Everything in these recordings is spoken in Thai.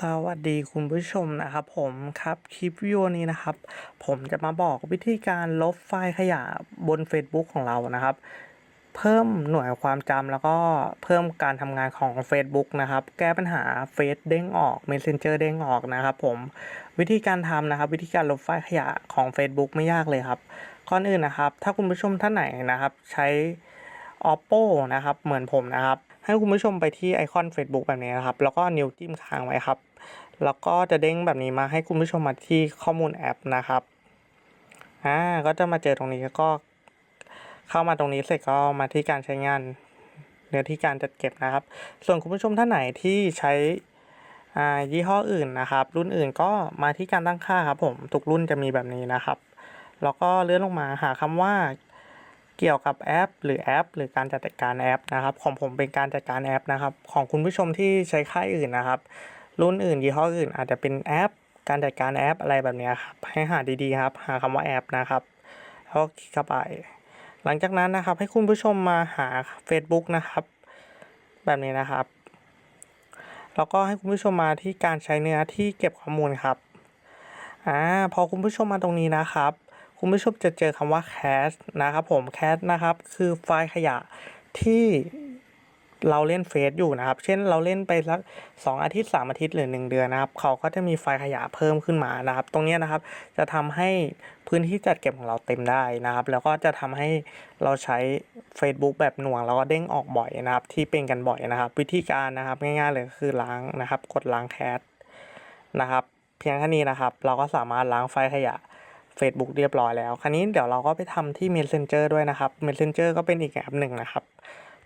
สวัสดีคุณผู้ชมนะครับผมครับคลิปวิดีโอนี้นะครับ ผมจะมาบอกวิธีการลบไฟล์ขยะบน Facebook ของเรานะครับ เพิ่มหน่วยความจำแล้วก็เพิ่มการทำงานของ Facebook นะครับ แก้ปัญหาเฟซเด้งออก Messenger เด้งออกนะครับผมวิธีการทำนะครับ วิธีการลบไฟล์ขยะของ Facebook ไม่ยากเลยครับก่อนอื่นนะครับ ถ้าคุณผู้ชมท่านไหนนะครับ ใช้ oppo นะครับ เหมือนผมนะครับ ให้คุณผู้ชมไปที่ไอคอน Facebook แบบนี้นะครับ แล้วก็นิ้วจิ้มค้างไว้ครับ แล้วก็จะเด้งแบบนี้มาให้คุณผู้ชมมาที่ข้อมูลแอปนะครับอ่าก็จะมาเจอตรงนี้แล้วก็เข้ามาตรงนี้เสร็จก็มาที่การใช้งานเนื้อที่การจัดเก็บนะครับ ส่วนคุณผู้ชมท่านไหนที่ใช้อายี่ห้ออื่นนะครับ รุ่นอื่นก็มาที่การตั้งค่าครับผม ทุกรุ่นจะมีแบบนี้นะครับ แล้วก็เลื่อนลงมาหาคำว่า เกี่ยวกับแอป หรือแอป หรือการจัดการแอปนะครับ ของผมเป็นการจัดการแอปนะครับ ของคุณผู้ชมที่ใช้ค่ายอื่นนะครับ รุ่นอื่นยี่ห้ออื่น อาจจะเป็นแอป การจัดการแอปอะไรแบบนี้ครับให้หาดีๆครับหาคำว่าแอปนะครับแล้วก็คลิกเข้าไป หลังจากนั้นนะครับ ให้คุณผู้ชมมาหา Facebook นะครับ แบบนี้นะครับแล้วก็ให้คุณผู้ชมมาที่การใช้เนื้อที่เก็บข้อมูลครับอ่าพอคุณผู้ชมมาตรงนี้นะครับ คุณผู้ชมจะเจอคำว่า cache นะครับผม cache นะครับ คือไฟล์ขยะที่เราเล่นเฟซอยู่นะครับ เช่นเราเล่นไปสักสองอาทิตย์สามอาทิตย์หรือหนึ่งเดือนนะครับ เขาก็จะมีไฟล์ขยะเพิ่มขึ้นมานะครับ ตรงนี้นะครับ จะทำให้พื้นที่จัดเก็บของเราเต็มได้นะครับ แล้วก็จะทำให้เราใช้ Facebook แบบหน่วง แล้วก็เด้งออกบ่อยนะครับ ที่เป็นกันบ่อยนะครับ วิธีการนะครับง่ายๆเลยคือล้างนะครับ กดล้างแคชนะครับ เพียงแค่นี้นะครับ เราก็สามารถล้างไฟล์ขยะ Facebook เรียบร้อยแล้ว คราวนี้เดี๋ยวเราก็ไปทำที่ Messenger ด้วยนะครับ Messenger ก็เป็นอีกแอปหนึ่งนะครับ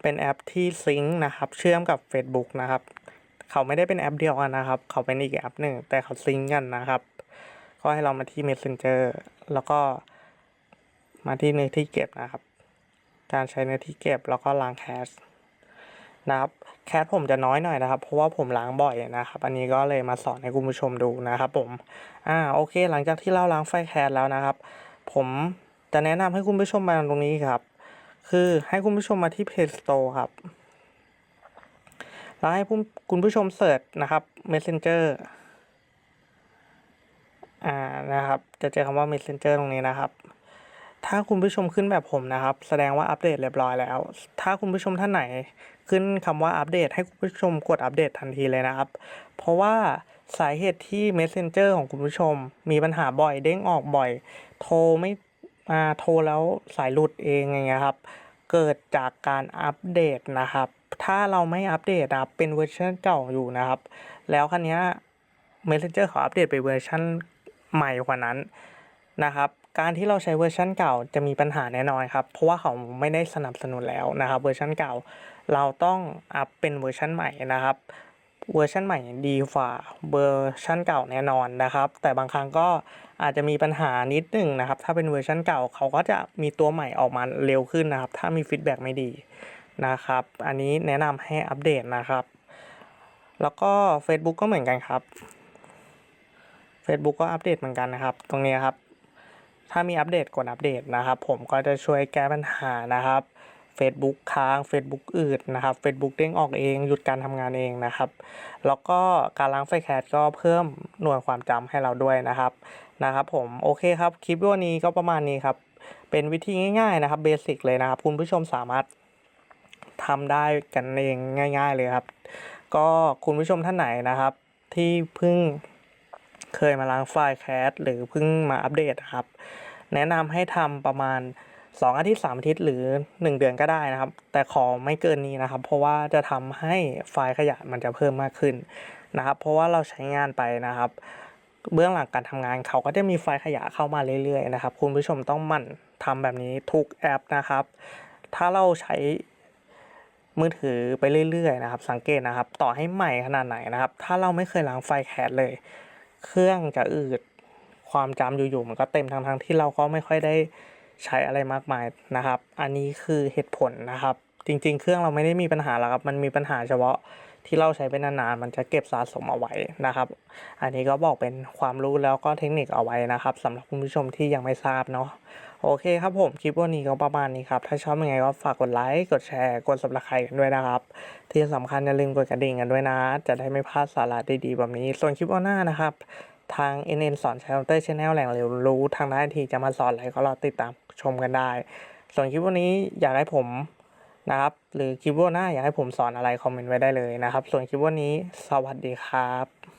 เป็นแอปที่ซิงค์นะครับ เชื่อมกับ Facebook นะครับ เขาไม่ได้เป็นแอปเดียวกันนะครับ เขาเป็นอีกแอปหนึ่งแต่เขาซิงค์กันนะครับ ก็ให้เรามาที่ Messenger แล้วก็มาที่เนื้อที่เก็บนะครับ การใช้เนื้อที่เก็บแล้วก็ล้างแคช นะครับแคชผมจะน้อยหน่อยนะครับ เพราะว่าผมล้างบ่อยนะครับ อันนี้ก็เลยมาสอนให้คุณผู้ชมดูนะครับผมอ่าโอเค หลังจากที่เราล้างไฟแคชแล้วนะครับ ผมจะแนะนำให้คุณผู้ชมมาตรงนี้ครับ คือให้คุณผู้ชมมาที่ Play Store ครับแล้วให้คุณผู้ชมเสิร์ชนะครับ Messenger อ่านะครับ จะเจอคำว่า Messenger ตรงนี้นะครับ ถ้าคุณผู้ชมขึ้นแบบผมนะครับ แสดงว่าอัปเดตเรียบร้อยแล้ว ถ้าคุณผู้ชมท่านไหนขึ้นคำว่าอัปเดต ให้คุณผู้ชมกดอัปเดตทันทีเลยนะครับ เพราะว่าสาเหตุที่ Messenger ของคุณผู้ชม มีปัญหาบ่อยเด้งออกบ่อย โทรไม่มาโทรแล้วสายหลุดเองอย่างเงี้ยครับเกิดจากการอัปเดตนะครับ ถ้าเราไม่อัปเดตนะครับเป็นเวอร์ชันเก่าอยู่นะครับ แล้วคันนี้ Messenger เขาอัปเดตไปเวอร์ชันใหม่กว่านั้นนะครับ การที่เราใช้เวอร์ชันเก่าจะมีปัญหาแน่นอนครับ เพราะว่าเขาไม่ได้สนับสนุนแล้วนะครับ เวอร์ชันเก่า เราต้องอัพเป็นเวอร์ชันใหม่นะครับเวอร์ชันใหม่ดีกว่าเวอร์ชันเก่าแน่นอนนะครับ แต่บางครั้งก็อาจจะมีปัญหานิดหนึ่งนะครับ ถ้าเป็นเวอร์ชันเก่าเขาก็จะมีตัวใหม่ออกมาเร็วขึ้นนะครับ ถ้ามีฟีดแบ็กไม่ดีนะครับ อันนี้แนะนำให้อัปเดตนะครับ แล้วก็ Facebook ก็เหมือนกันครับ Facebook ก็อัปเดตเหมือนกันนะครับ ตรงนี้ครับ ถ้ามีอัปเดตกดอัปเดตนะครับ ผมก็จะช่วยแก้ปัญหานะครับ Facebook ค้าง Facebook อืดนะครับ Facebook เด้งออกเองหยุดการทำงานเองนะครับ แล้วก็การล้างไฟแคสก็เพิ่มหน่วยความจำให้เราด้วยนะครับนะครับผมโอเคครับคลิปวิดีโอนี้ก็ประมาณนี้ครับเป็นวิธีง่ายๆนะครับเบสิกเลยนะครับ คุณผู้ชมสามารถทำได้กันเองง่าย ๆเลยครับ ก็คุณผู้ชมท่านไหนนะครับ ที่เพิ่ง เคยมาล้างไฟล์แคสหรือเพิ่งมาอัปเดตนะครับ แนะนำให้ทำประมาณ 2 อาทิตย์ 3 อาทิตย์หรือ 1 เดือนก็ได้นะครับ แต่ขอไม่เกินนี้นะครับ เพราะว่าจะทำให้ไฟล์ขยะมันจะเพิ่มมากขึ้นนะครับ เพราะว่าเราใช้งานไปนะครับ เบื้องหลังการทำงานเขาก็จะมีไฟล์ขยะเข้ามาเรื่อยๆนะครับ คุณผู้ชมต้องหมั่นทำแบบนี้ทุกแอปนะครับ ถ้าเราใช้มือถือไปเรื่อยๆนะครับ สังเกตนะครับ ต่อให้ใหม่ขนาดไหนนะครับ ถ้าเราไม่เคยล้างไฟล์แคสเลย เครื่องจะอืดความจำอยู่ๆมันก็เต็มทั้งๆที่เราก็ไม่ค่อยได้ใช้อะไรมากมายนะครับ อันนี้คือเหตุผลนะครับ จริง ๆ เครื่องเราไม่ได้มีปัญหาหรอกครับ มันมีปัญหาเฉพาะ ที่เราใช้ไปนานๆมันจะเก็บสะสมเอาไว้นะครับ อันนี้ก็บอกเป็นความรู้แล้วก็เทคนิคเอาไว้นะครับสำหรับคุณผู้ชมที่ยังไม่ทราบเนาะโอเคครับผมคลิปวันนี้ก็ประมาณนี้ครับ ถ้าชอบยังไงก็ฝากกดไลค์กดแชร์กด subscribe กันด้วยนะครับ ที่สำคัญอย่าลืมกดกระดิ่งกันด้วยนะ จะได้ไม่พลาดสาระดีๆแบบนี้ ส่วนคลิปวันหน้านะครับ ทาง NN สอนช้คอมพิวเตอร์ชแนลแหล่งเรียนรู้ทางด้านทีจะมาสอนอะไรก็รอติดตามชมกันได้ ส่วนคลิปวันนี้อยากให้ผม นะครับ หรือคลิปวันหน้าอยากให้ผมสอนอะไรคอมเมนต์ไว้ได้เลยนะครับ ส่วนคลิปวันนี้สวัสดีครับ